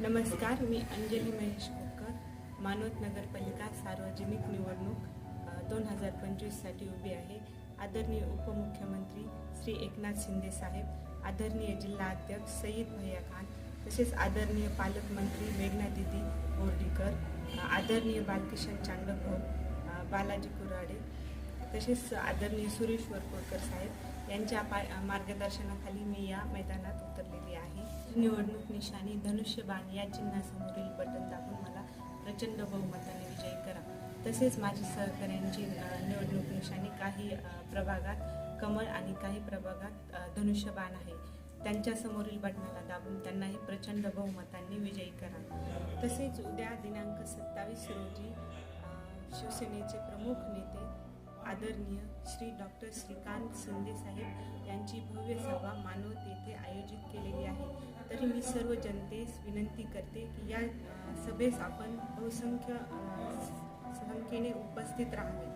नमस्कार मी अंजली महेश कोकर मानवत नगरपालिका सार्वजनिक निवडणूक दोन हजार पंचवीससाठी उभी आहे. आदरणीय उपमुख्यमंत्री श्री एकनाथ शिंदे साहेब आदरणीय जिल्हा अध्यक्ष सईद भैया खान तसेच आदरणीय पालकमंत्री मेघना दिदी बोर्डीकर आदरणीय बालकिशन चांडकभाऊ बालाजी कुराडे तसेच आदरणीय सुरेश वरपुडकर साहेब यांच्या पा मार्गदर्शनाखाली मी या मैदानात उतरलेली आहे. निवडणूक निशाणी धनुष्यबाण या चिन्हासमोरील बटन दाबून मला प्रचंड बहुमताने विजयी करा. तसेच माझी सहकाऱ्यांची निवडणूक निशाणी काही प्रभागात कमळ आणि काही प्रभागात धनुष्यबाण आहे. त्यांच्या समोरील बटनाला दाबून त्यांनाही प्रचंड बहुमतांनी विजयी करा. तसेच उद्या दिनांक सत्तावीस रोजी शिवसेनेचे प्रमुख आदरणीय श्री डॉक्टर श्रीकांत शिंदे साहेब यांची भव्य सभा मानवत येथे आयोजित केलेली आहे. तरी मी सर्व जनतेस विनंती करते की या सभेस आपण बहुसंख्य संख्येने उपस्थित राहावे.